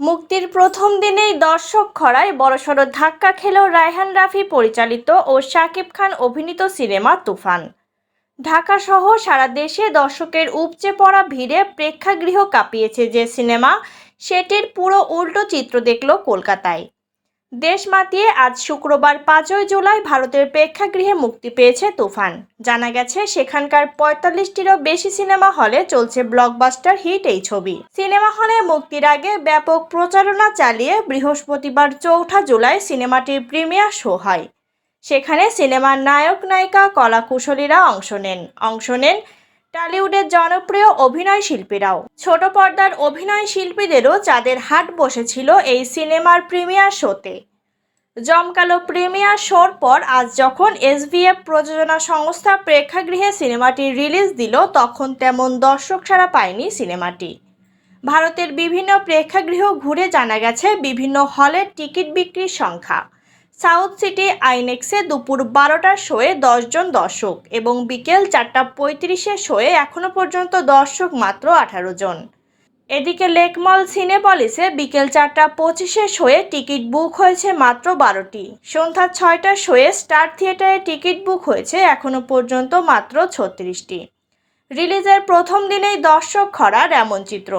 মুক্তির প্রথম দিনেই দর্শক খরায় বড়সড় ধাক্কা খেল রায়হান রাফি পরিচালিত ও শাকিব খান অভিনীত সিনেমা তুফান। ঢাকাসহ সারা দেশে দর্শকের উপচে পড়া ভিড়ে প্রেক্ষাগৃহ কাঁপিয়েছে যে সিনেমা, সেটির পুরো উল্টো চিত্র দেখল কলকাতায়। দেশ মাতিয়ে আজ শুক্রবার পাঁচই জুলাই ভারতের প্রেক্ষাগৃহে মুক্তি পেয়েছে তুফান। জানা গেছে, সেখানকার পঁয়তাল্লিশটিরও বেশি সিনেমা হলে চলছে ব্লকবাস্টার হিট এই ছবি। সিনেমা হলে মুক্তির আগে ব্যাপক প্রচারণা চালিয়ে বৃহস্পতিবার চৌঠা জুলাই সিনেমাটির প্রিমিয়ার শো হয়। সেখানে সিনেমার নায়ক নায়িকা কলাকুশলীরা অংশ নেন। অংশ নেন টলিউডের জনপ্রিয় অভিনয় শিল্পীরাও। ছোট পর্দার অভিনয় শিল্পীদেরও চাঁদের হাট বসেছিল এই সিনেমার প্রিমিয়ার শোতে। জমকালো প্রিমিয়ার শোর পর আজ যখন এসভিএফ প্রযোজনা সংস্থা প্রেক্ষাগৃহে সিনেমাটি রিলিজ দিল, তখন তেমন দর্শক ছাড়া পায়নি সিনেমাটি। ভারতের বিভিন্ন প্রেক্ষাগৃহ ঘুরে জানা গেছে বিভিন্ন হলের টিকিট বিক্রির সংখ্যা। সাউথ সিটি আইনেক্সে দুপুর বারোটার শোয়ে দশজন দর্শক এবং বিকেল চারটা পঁয়ত্রিশে শোয়ে এখনও পর্যন্ত দর্শক মাত্র আঠারো জন। এদিকে লেকমল সিনেপলিসে বিকেল চারটা পঁচিশে শোয়ে টিকিট বুক হয়েছে মাত্র বারোটি। সন্ধ্যা ছয়টা শোয়ে স্টার থিয়েটারে টিকিট বুক হয়েছে এখনও পর্যন্ত মাত্র ছত্রিশটি। রিলিজের প্রথম দিনেই দর্শক খরার এমন চিত্র।